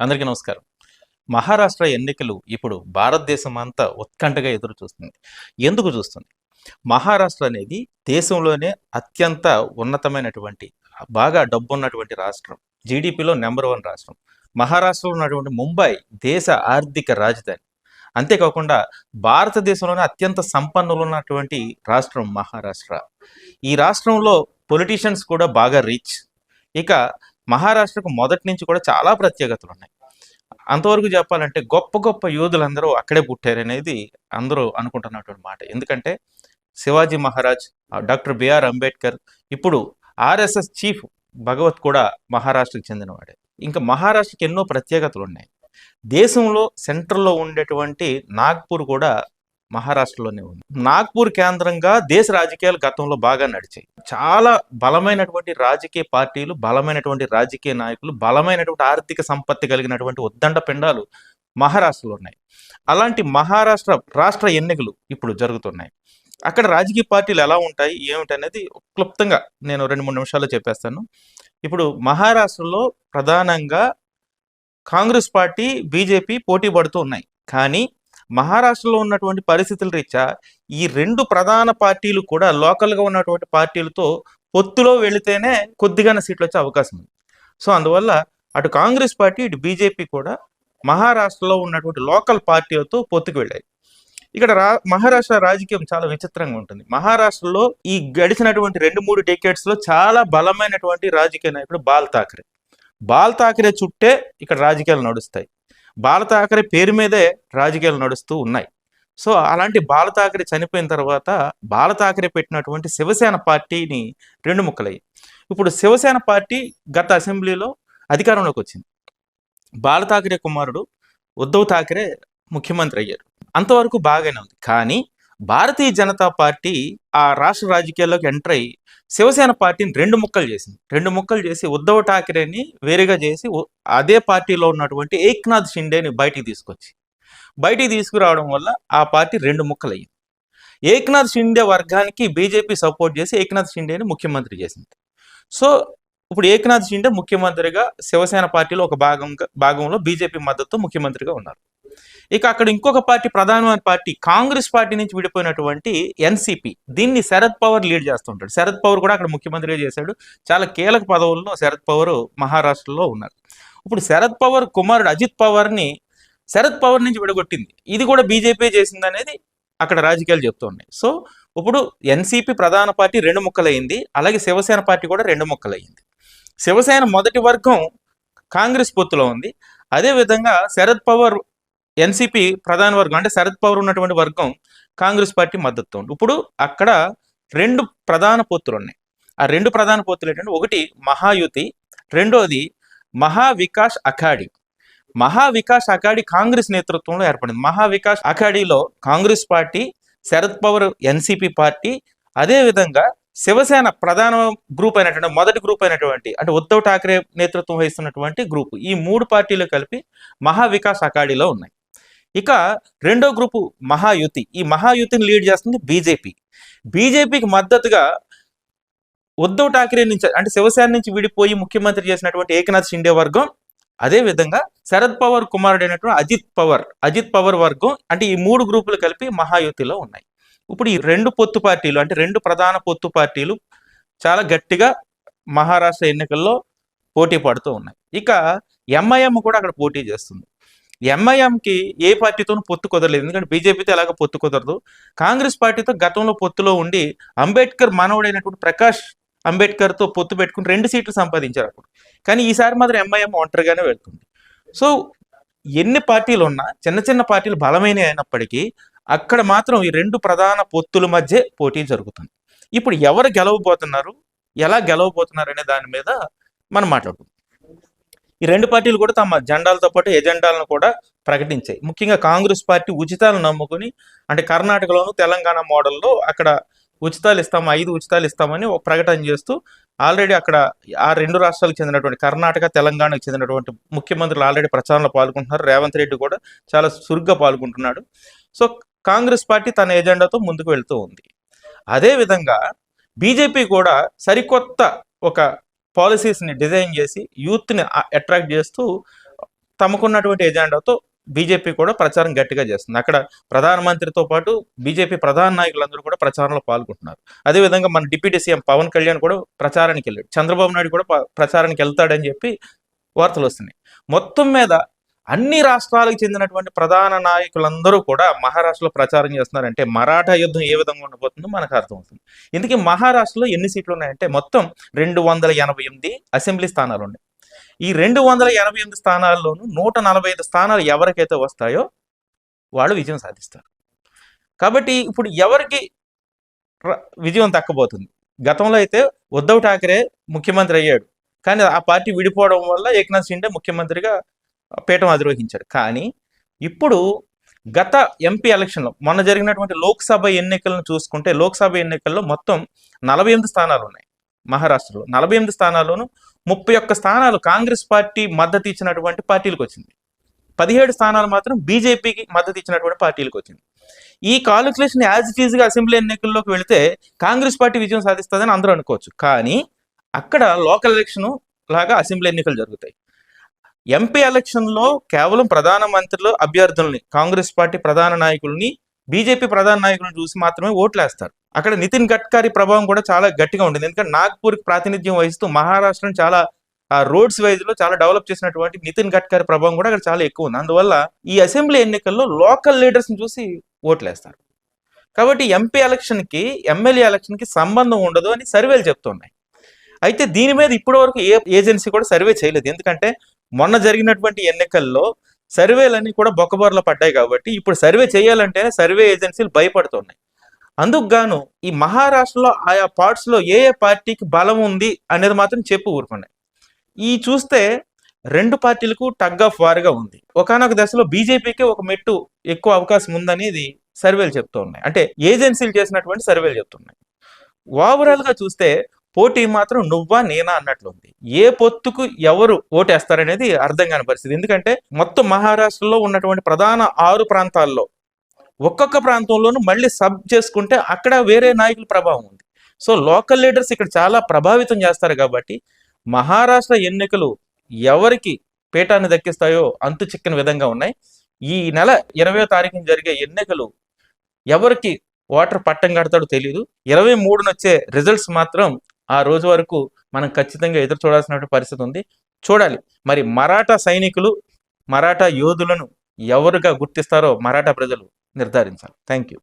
అందరికీ నమస్కారం. మహారాష్ట్ర ఎన్నికలు ఇప్పుడు భారతదేశం అంతా ఉత్కంఠగా ఎదురు చూస్తుంది. ఎందుకు చూస్తుంది? మహారాష్ట్ర అనేది దేశంలోనే అత్యంత ఉన్నతమైనటువంటి బాగా డబ్బు ఉన్నటువంటి రాష్ట్రం జీడిపిలో నెంబర్ వన్ రాష్ట్రం. మహారాష్ట్రలో ఉన్నటువంటి ముంబై దేశ ఆర్థిక రాజధాని. అంతేకాకుండా భారతదేశంలోనే అత్యంత సంపన్నులు ఉన్నటువంటి రాష్ట్రం మహారాష్ట్ర. ఈ రాష్ట్రంలో పొలిటీషియన్స్ కూడా బాగా రిచ్. ఇక మహారాష్ట్రకు మొదటి నుంచి కూడా చాలా ప్రత్యేకతలు ఉన్నాయి. అంతవరకు చెప్పాలంటే గొప్ప గొప్ప యోధులందరూ అక్కడే పుట్టారనేది అందరూ అనుకుంటున్నటువంటి మాట. ఎందుకంటే శివాజీ మహారాజ్ డాక్టర్ బిఆర్ అంబేద్కర్ ఇప్పుడు ఆర్ఎస్ఎస్ చీఫ్ భగవత్ కూడా మహారాష్ట్రకు చెందినవాడే. ఇంకా మహారాష్ట్రకి ఎన్నో ప్రత్యేకతలు ఉన్నాయి. దేశంలో సెంట్రల్లో ఉండేటువంటి నాగ్పూర్ కూడా మహారాష్ట్రలోనే ఉంది. నాగ్పూర్ కేంద్రంగా దేశ రాజకీయాలు గతంలో బాగా నడిచాయి. చాలా బలమైనటువంటి రాజకీయ పార్టీలు బలమైనటువంటి రాజకీయ నాయకులు బలమైనటువంటి ఆర్థిక సంపత్తి కలిగినటువంటి ఉద్దండ పిండాలు మహారాష్ట్రలో ఉన్నాయి. అలాంటి మహారాష్ట్ర రాష్ట్ర ఎన్నికలు ఇప్పుడు జరుగుతున్నాయి. అక్కడ రాజకీయ పార్టీలు ఎలా ఉంటాయి ఏమిటనేది క్లుప్తంగా నేను రెండు మూడు నిమిషాల్లో చెప్పేస్తాను. ఇప్పుడు మహారాష్ట్రలో ప్రధానంగా కాంగ్రెస్ పార్టీ బీజేపీ పోటీ పడుతూ ఉన్నాయి. కానీ మహారాష్ట్రలో ఉన్నటువంటి పరిస్థితుల రీత్యా ఈ రెండు ప్రధాన పార్టీలు కూడా లోకల్గా ఉన్నటువంటి పార్టీలతో పొత్తులో వెళితేనే కొద్దిగానే సీట్లు వచ్చే అవకాశం ఉంది. సో అందువల్ల అటు కాంగ్రెస్ పార్టీ ఇటు బీజేపీ కూడా మహారాష్ట్రలో ఉన్నటువంటి లోకల్ పార్టీలతో పొత్తుకు వెళ్ళాయి. ఇక్కడ రా మహారాష్ట్ర రాజకీయం చాలా విచిత్రంగా ఉంటుంది. మహారాష్ట్రలో ఈ గడిచినటువంటి రెండు మూడు డెకేడ్స్లో చాలా బలమైనటువంటి రాజకీయ నాయకుడు బాల్ ఠాకరే బాల్ ఠాకరే చుట్టే ఇక్కడ రాజకీయాలు నడుస్తాయి. బాలతాకరి పేరు మీదే రాజకీయాలు నడుస్తూ ఉన్నాయి. సో అలాంటి బాలతాకరి చనిపోయిన తర్వాత బాలతాకరి పెట్టినటువంటి శివసేన పార్టీని రెండు ముక్కలయ్యి ఇప్పుడు శివసేన పార్టీ గత అసెంబ్లీలో అధికారంలోకి వచ్చింది. బాలతాకరే కుమారుడు ఉద్ధవ్ ఠాకరే ముఖ్యమంత్రి అయ్యారు. అంతవరకు బాగానే ఉంది. కానీ భారతీయ జనతా పార్టీ ఆ రాష్ట్ర రాజకీయాల్లోకి ఎంటర్ అయ్యి శివసేన పార్టీని రెండు ముక్కలు చేసింది. రెండు ముక్కలు చేసి ఉద్ధవ్ ఠాకరేని వేరుగా చేసి అదే పార్టీలో ఉన్నటువంటి ఏక్నాథ్ షిండేని బయటికి తీసుకొచ్చి బయటికి తీసుకురావడం వల్ల ఆ పార్టీ రెండు ముక్కలు అయ్యింది ఏక్నాథ్ షిండే వర్గానికి బీజేపీ సపోర్ట్ చేసి ఏక్నాథ్ షిండేని ముఖ్యమంత్రి చేసింది. సో ఇప్పుడు ఏక్నాథ్ షిండే ముఖ్యమంత్రిగా శివసేన పార్టీలో ఒక భాగంగా భాగంలో బీజేపీ మద్దతు ముఖ్యమంత్రిగా ఉన్నారు. ఇక అక్కడ ఇంకొక పార్టీ ప్రధానమైన పార్టీ కాంగ్రెస్ పార్టీ నుంచి విడిపోయినటువంటి ఎన్సిపి. దీన్ని శరద్ పవర్ లీడ్ చేస్తుంటాడు. శరద్ పవార్ కూడా అక్కడ ముఖ్యమంత్రిగా చేశాడు. చాలా కీలక పదవుల్లో శరద్ పవర్ మహారాష్ట్రలో ఉన్నారు. ఇప్పుడు శరద్ పవార్ కుమారుడు అజిత్ పవర్ని శరద్ పవార్ నుంచి విడగొట్టింది. ఇది కూడా బీజేపీ చేసింది అనేది అక్కడ రాజకీయాలు చెప్తున్నాయి సో ఇప్పుడు ఎన్సిపి ప్రధాన పార్టీ రెండు ముక్కలయ్యింది అలాగే శివసేన పార్టీ కూడా రెండు ముక్కలయ్యింది శివసేన మొదటి వర్గం కాంగ్రెస్ పొత్తులో ఉంది. అదేవిధంగా శరద్ పవార్ ఎన్సిపి ప్రధాన వర్గం అంటే శరద్ పవర్ ఉన్నటువంటి వర్గం కాంగ్రెస్ పార్టీ మద్దతు ఉంది. ఇప్పుడు అక్కడ రెండు ప్రధాన పొత్తులు ఉన్నాయి. ఆ రెండు ప్రధాన పొత్తులు ఏంటంటే ఒకటి మహాయుతి రెండోది మహా వికాస్ అఖాడి. మహా వికాస్ అఖాడి కాంగ్రెస్ నేతృత్వంలో ఏర్పడింది. Maha Vikas అఖాడీలో Congress party Sharad Pawar NCP party అదే విధంగా శివసేన ప్రధాన గ్రూప్ అయినటువంటి మొదటి గ్రూప్ అయినటువంటి అంటే ఉద్ధవ్ ఠాకరే నేతృత్వం వహిస్తున్నటువంటి గ్రూప్. ఈ మూడు పార్టీలు కలిపి మహా వికాస్ అఖాడీలో ఉన్నాయి. ఇక రెండో గ్రూపు మహాయుతి. ఈ మహాయుతిని లీడ్ చేస్తుంది బీజేపీ. బీజేపీకి మద్దతుగా ఉద్ధవ్ ఠాకరే నుంచి అంటే శివసేన నుంచి విడిపోయి ముఖ్యమంత్రి చేసినటువంటి ఏకనాథ్ షిండే వర్గం అదే విధంగా శరద్ పవార్ కుమారుడైనటువంటి అజిత్ పవర్ అజిత్ పవర్ వర్గం అంటే ఈ మూడు గ్రూపులు కలిపి మహాయుతిలో ఉన్నాయి. ఇప్పుడు ఈ రెండు పొత్తు పార్టీలు అంటే రెండు ప్రధాన పొత్తు పార్టీలు చాలా గట్టిగా మహారాష్ట్ర ఎన్నికల్లో పోటీ పడుతూ ఉన్నాయి. ఇక ఎంఐఎం కూడా అక్కడ పోటీ చేస్తుంది. ఎంఐఎంకి ఏ పార్టీతోనూ పొత్తు కుదరలేదు. ఎందుకంటే బీజేపీతో ఎలాగ పొత్తు కుదరదు. కాంగ్రెస్ పార్టీతో గతంలో పొత్తులో ఉండి అంబేద్కర్ మనవడైనటువంటి ప్రకాష్ అంబేద్కర్తో పొత్తు పెట్టుకుని రెండు సీట్లు సంపాదించారు అప్పుడు. కానీ ఈసారి మాత్రం ఎంఐఎం ఒంటరిగానే వెళ్తుంది. సో ఎన్ని పార్టీలు ఉన్నా చిన్న చిన్న పార్టీలు బలమైన అయినప్పటికీ అక్కడ మాత్రం ఈ రెండు ప్రధాన పొత్తుల మధ్య పోటీ జరుగుతుంది. ఇప్పుడు ఎవరు గెలవబోతున్నారు? ఎలా గెలవబోతున్నారు అనే దాని మీద మనం మాట్లాడుకుందాం. ఈ రెండు పార్టీలు కూడా తమ జెండాలతో పాటు ఎజెండాలను కూడా ప్రకటించాయి. ముఖ్యంగా కాంగ్రెస్ పార్టీ ఉచితాలను నమ్ముకుని అంటే కర్ణాటకలోను తెలంగాణ మోడల్లో అక్కడ ఉచితాలు ఇస్తాము ఐదు ఉచితాలు ఇస్తామని ఒక ప్రకటన చేస్తూ ఆల్రెడీ అక్కడ ఆ రెండు రాష్ట్రాలకు చెందినటువంటి కర్ణాటక తెలంగాణకు చెందినటువంటి ముఖ్యమంత్రులు ఆల్రెడీ ప్రచారంలో పాల్గొంటున్నారు. రేవంత్ రెడ్డి కూడా చాలా చురుగ్గా పాల్గొంటున్నాడు. సో కాంగ్రెస్ పార్టీ తన ఎజెండాతో ముందుకు వెళ్తూ ఉంది. అదేవిధంగా బీజేపీ కూడా సరికొత్త ఒక పాలసీస్ని డిజైన్ చేసి యూత్ని అట్రాక్ట్ చేస్తూ తమకున్నటువంటి ఎజెండాతో బీజేపీ కూడా ప్రచారం గట్టిగా చేస్తుంది. అక్కడ ప్రధానమంత్రితో పాటు బీజేపీ ప్రధాన నాయకులందరూ కూడా ప్రచారంలో పాల్గొంటున్నారు. అదేవిధంగా మన డిప్యూటీ సీఎం పవన్ కళ్యాణ్ కూడా ప్రచారానికి వెళ్ళాడు. చంద్రబాబు నాయుడు కూడా ప్రచారానికి వెళ్తాడని చెప్పి వార్తలు వస్తున్నాయి. మొత్తం మీద అన్ని రాష్ట్రాలకు చెందినటువంటి ప్రధాన నాయకులందరూ కూడా మహారాష్ట్రలో ప్రచారం చేస్తున్నారంటే మరాఠా యుద్ధం ఏ విధంగా ఉండబోతుందో మనకు అర్థమవుతుంది. ఇందుకే మహారాష్ట్రలో ఎన్ని సీట్లు ఉన్నాయంటే మొత్తం రెండు వందల ఎనభై ఎనిమిది అసెంబ్లీ స్థానాలు ఉన్నాయి. ఈ రెండు వందల ఎనభై ఎనిమిది స్థానాల్లోనూ నూట నలభై ఐదు స్థానాలు ఎవరికైతే వస్తాయో వాళ్ళు విజయం సాధిస్తారు. కాబట్టి ఇప్పుడు ఎవరికి విజయం తక్కబోతుంది గతంలో అయితే ఉద్ధవ్ ఠాకరే ముఖ్యమంత్రి అయ్యాడు. కానీ ఆ పార్టీ విడిపోవడం వల్ల ఏక్నాథ్ షిండే ముఖ్యమంత్రిగా పీఠం అధిరోహించాడు. కానీ ఇప్పుడు గత ఎంపీ ఎలక్షన్లో మొన్న జరిగినటువంటి లోక్సభ ఎన్నికలను చూసుకుంటే లోక్సభ ఎన్నికల్లో మొత్తం నలభై ఎనిమిది స్థానాలు ఉన్నాయి మహారాష్ట్రలో. నలభై ఎనిమిది స్థానాల్లోనూ ముప్పై ఒక్క స్థానాలు కాంగ్రెస్ పార్టీ మద్దతు ఇచ్చినటువంటి పార్టీలకు వచ్చింది. పదిహేడు స్థానాలు మాత్రం బీజేపీకి మద్దతు ఇచ్చినటువంటి పార్టీలకు వచ్చింది. ఈ కాలిక్యులేషన్ యాజ్ ఇట్ ఈజ్గా అసెంబ్లీ ఎన్నికల్లోకి వెళితే కాంగ్రెస్ పార్టీ విజయం సాధిస్తుందని అందరూ అనుకోవచ్చు. కానీ అక్కడ లోకల్ ఎలక్షన్ లాగా అసెంబ్లీ ఎన్నికలు జరుగుతాయి. ఎంపీ ఎలక్షన్లో కేవలం ప్రధానమంత్రులు అభ్యర్థుల్ని కాంగ్రెస్ పార్టీ ప్రధాన నాయకుల్ని బీజేపీ ప్రధాన నాయకులను చూసి మాత్రమే ఓట్లు వేస్తారు అక్కడ నితిన్ గడ్కరీ ప్రభావం కూడా చాలా గట్టిగా ఉంటుంది. ఎందుకంటే నాగ్పూర్కి ప్రాతినిధ్యం వహిస్తూ మహారాష్ట్రను చాలా రోడ్స్ వైజ్లో చాలా డెవలప్ చేసినటువంటి నితిన్ గడ్కరీ ప్రభావం కూడా అక్కడ చాలా ఎక్కువ ఉంది. అందువల్ల ఈ అసెంబ్లీ ఎన్నికల్లో లోకల్ లీడర్స్ని చూసి ఓట్లేస్తారు. కాబట్టి ఎంపీ ఎలక్షన్కి ఎమ్మెల్యే ఎలక్షన్కి సంబంధం ఉండదు అని సర్వేలు చెప్తున్నాయి. అయితే దీని మీద ఇప్పటి వరకు ఏ ఏజెన్సీ కూడా సర్వే చేయలేదు. ఎందుకంటే మొన్న జరిగినటువంటి ఎన్నికల్లో సర్వేలన్నీ కూడా బొక్కబోర్లో పడ్డాయి కాబట్టి ఇప్పుడు సర్వే చేయాలంటేనే సర్వే ఏజెన్సీలు భయపడుతున్నాయి. అందుకు గాను ఈ మహారాష్ట్రలో ఆయా పార్ట్స్లో ఏ ఏ పార్టీకి బలం ఉంది అనేది మాత్రం చెప్పు ఊరుకున్నాయి ఈ చూస్తే రెండు పార్టీలకు టగ్ ఆఫ్ వార్గా ఉంది. ఒకనొక దశలో బీజేపీకి ఒక మెట్టు ఎక్కువ అవకాశం ఉందనేది సర్వేలు చెప్తూ ఉన్నాయి అంటే ఏజెన్సీలు చేసినటువంటి సర్వేలు చెప్తున్నాయి. ఓవరాల్గా చూస్తే పోటీ మాత్రం నువ్వా నేనా అన్నట్లుంది ఏ పొత్తుకు ఎవరు ఓటేస్తారనేది అర్థం కాని పరిస్థితి. ఎందుకంటే మొత్తం మహారాష్ట్రలో ఉన్నటువంటి ప్రధాన ఆరు ప్రాంతాల్లో ఒక్కొక్క ప్రాంతంలోనూ మళ్ళీ సబ్ చేసుకుంటే అక్కడ వేరే నాయకుల ప్రభావం ఉంది. సో లోకల్ లీడర్స్ ఇక్కడ చాలా ప్రభావితం చేస్తారు కాబట్టి మహారాష్ట్ర ఎన్నికలు ఎవరికి పీఠాన్ని దక్కిస్తాయో అంతు చిక్కని విధంగా ఉన్నాయి. ఈ నెల ఇరవై తారీఖున జరిగే ఎన్నికలు ఎవరికి ఓటర్ పట్టం కడతాడో తెలియదు ఇరవై మూడున వచ్చే రిజల్ట్స్ మాత్రం ఆ రోజు వరకు మనం ఖచ్చితంగా ఎదురు చూడాల్సినటువంటి పరిస్థితి ఉంది. చూడాలి. మరి మరాఠా సైనికులు మరాఠా యోధులను ఎవరుగా గుర్తిస్తారో మరాఠా ప్రజలు నిర్ధారించాలి. Thank you